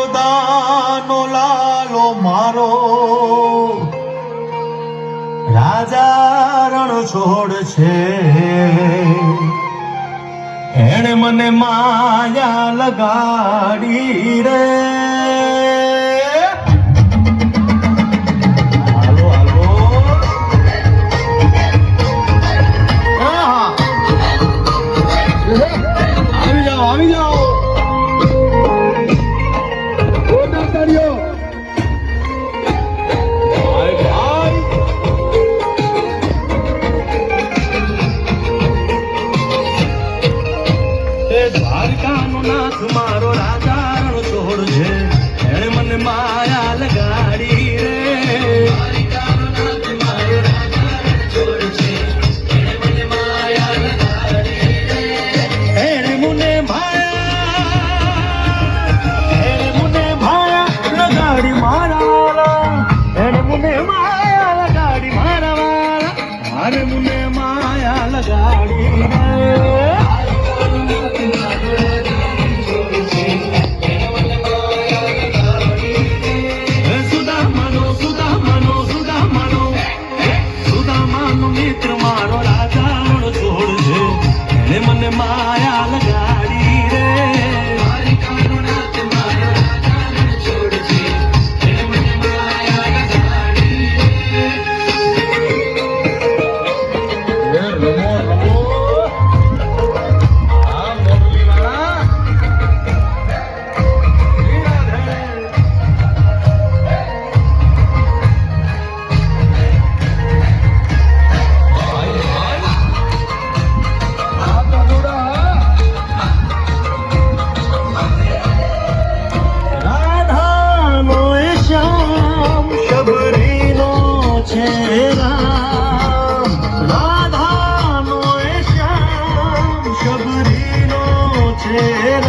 યશોદાનો લાલો મારો. રાજા રણ છોડ છે. એણે મને માયા લગાડી રે. નાથ મારો રાજા રણ છોડ છે એણે મને માયા લગાડી રે. એણે મને માયા, એણે મને મારા એણે મને માયા લગાડી મારા વાલા મારે મને એને મને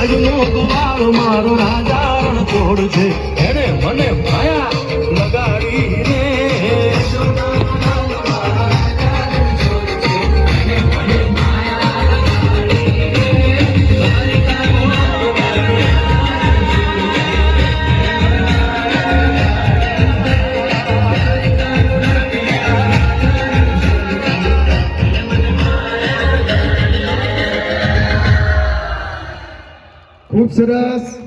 ગાયનો ગોવાળ મારો રાજા રણ છોડ છે. ખૂબ સરસ